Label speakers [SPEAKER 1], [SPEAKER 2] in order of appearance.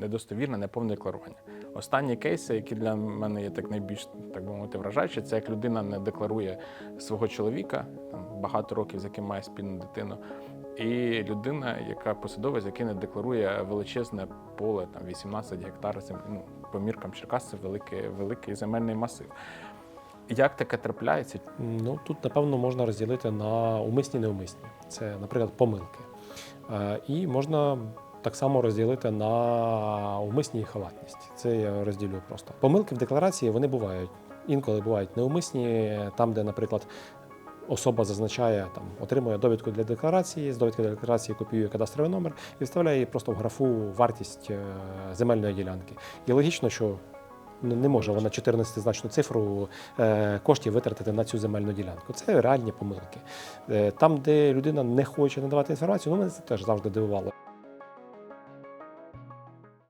[SPEAKER 1] недостовірне, неповне декларування. Останні кейси, які для мене є так найбільш так би мовити вражаючі, це як людина не декларує свого чоловіка, там багато років, з яким має спільну дитину, і людина, яка посадовець, який не декларує величезне поле, там 18 гектар, ну, по міркам Черкас великий, великий земельний масив. Як таке трапляється?
[SPEAKER 2] Ну тут напевно можна розділити на умисні неумисні. Це, наприклад, помилки. Е, І можна так само розділити на умисні і халатність. Це я розділю просто. Помилки в декларації вони бувають. Інколи бувають неумисні, там, де, наприклад, особа зазначає, там, отримує довідку для декларації, з довідки для декларації копіює кадастровий номер і вставляє її просто в графу вартість е, земельної ділянки. І логічно, що не може вона 14-значну цифру е, коштів витратити на цю земельну ділянку. Це реальні помилки. Е, Там, де людина не хоче надавати інформацію, ну мене це теж завжди дивувало.